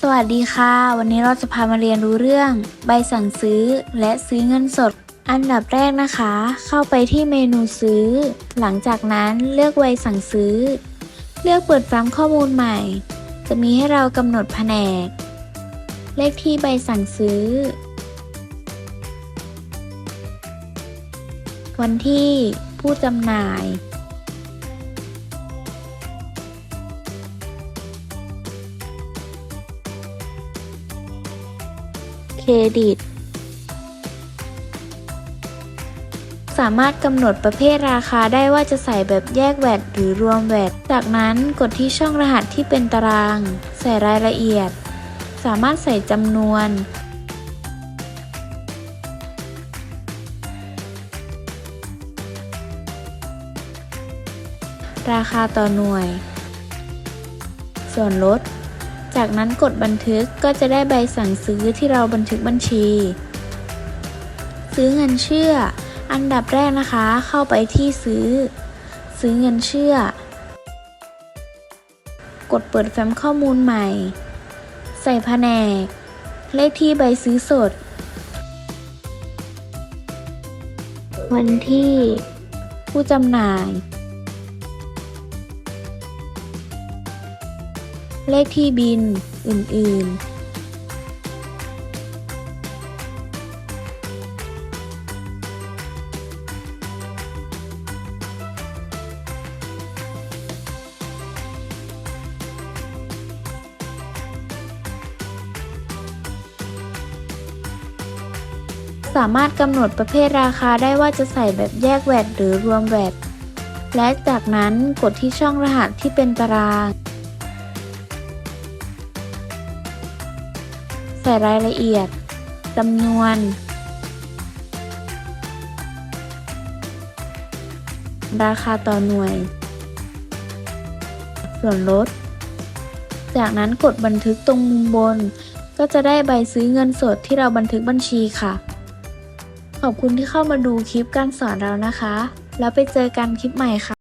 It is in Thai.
สวัสดีค่ะ วันนี้เราจะพามาเรียนรู้เรื่อง ใบสั่งซื้อและซื้อเงินสด อันดับแรกนะคะ เข้าไปที่เมนูซื้อ หลังจากนั้นเลือกใบสั่งซื้อ เลือกเปิดฟังข้อมูลใหม่ จะมีให้เรากำหนดแผนก เลขที่ใบสั่งซื้อ วันที่ผู้จำหน่าย เครดิต สามารถกำหนดประเภทราคาได้ว่าจะใส่แบบแยกแวดหรือรวมแวดจากนั้นกดที่ช่องรหัสที่เป็นตาราง ใส่รายละเอียด สามารถใส่จำนวน ราคาต่อหน่วย ส่วนลด จากนั้นกดบันทึกก็จะได้ใบสั่งซื้อที่เราบันทึกบัญชี ซื้อเงินเชื่อ อันดับแรกนะคะ เข้าไปที่ซื้อ ซื้อเงินเชื่อ กดเปิดแฟ้มข้อมูลใหม่ ใส่แผนก เลขที่ใบซื้อสด วันที่ ผู้จำหน่าย เลขที่บิน อื่น ๆสามารถกำหนดประเภทราคาได้ว่าจะใส่แบบแยกแวดหรือรวมแวดและจากนั้นกดที่ช่องรหัสที่เป็นตาราง ส่รายละเอียดจำนวน ราคาต่อหน่วย ส่วนลด จากนั้นกดบันทึกตรงมุมบน ก็จะได้ใบซื้อเงินสดที่เราบันทึกบัญชีค่ะ ขอบคุณที่เข้ามาดูคลิปการสอนเรานะคะ แล้วไปเจอกันคลิปใหม่ค่ะ